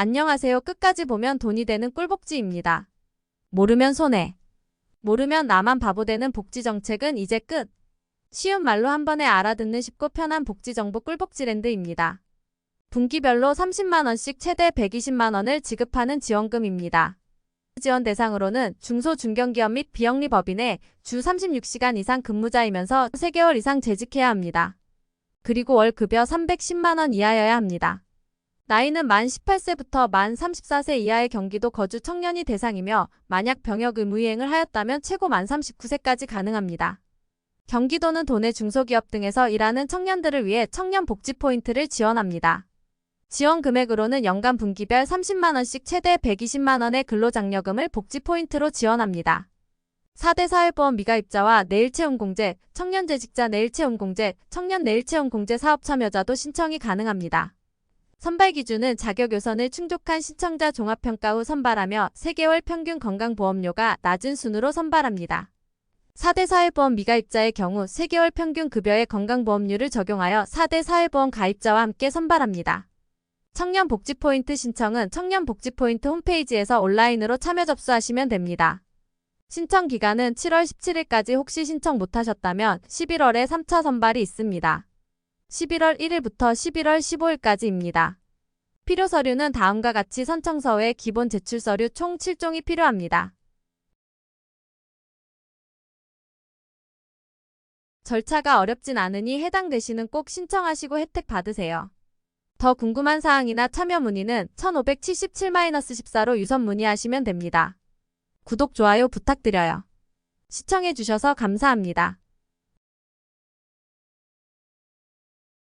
안녕하세요. 끝까지 보면 돈이 되는 꿀복지입니다. 모르면 손해. 모르면 나만 바보 되는 복지 정책은 이제 끝. 쉬운 말로 한 번에 알아듣는 쉽고 편한 복지 정보 꿀복지랜드입니다. 분기별로 30만원씩 최대 120만원을 지급하는 지원금입니다. 지원 대상으로는 중소 중견기업 및 비영리 법인에 주 36시간 이상 근무자이면서 3개월 이상 재직해야 합니다. 그리고 월 급여 310만원 이하여야 합니다. 나이는 만 18세부터 만 34세 이하의 경기도 거주 청년이 대상이며 만약 병역 의무이행을 하였다면 최고 만 39세까지 가능합니다. 경기도는 도내 중소기업 등에서 일하는 청년들을 위해 청년 복지 포인트를 지원합니다. 지원 금액으로는 연간 분기별 30만원씩 최대 120만원의 근로장려금을 복지 포인트로 지원합니다. 4대 사회보험 미가입자와 내일채용공제, 청년재직자 내일채용공제, 청년 내일채용공제 사업 참여자도 신청이 가능합니다. 선발 기준은 자격 요선을 충족한 신청자 종합평가 후 선발하며 3개월 평균 건강보험료가 낮은 순으로 선발합니다. 4대 사회보험 미가입자의 경우 3개월 평균 급여의 건강보험료를 적용하여 4대 사회보험 가입자와 함께 선발합니다. 청년복지포인트 신청은 청년복지포인트 홈페이지에서 온라인으로 참여 접수하시면 됩니다. 신청 기간은 7월 17일까지 혹시 신청 못하셨다면 11월에 3차 선발이 있습니다. 11월 1일부터 11월 15일까지입니다. 필요 서류는 다음과 같이 선청서 외 기본 제출 서류 총 7종이 필요합니다. 절차가 어렵진 않으니 해당되시는 꼭 신청하시고 혜택 받으세요. 더 궁금한 사항이나 참여 문의는 1577-14로 유선 문의하시면 됩니다. 구독, 좋아요 부탁드려요. 시청해주셔서 감사합니다.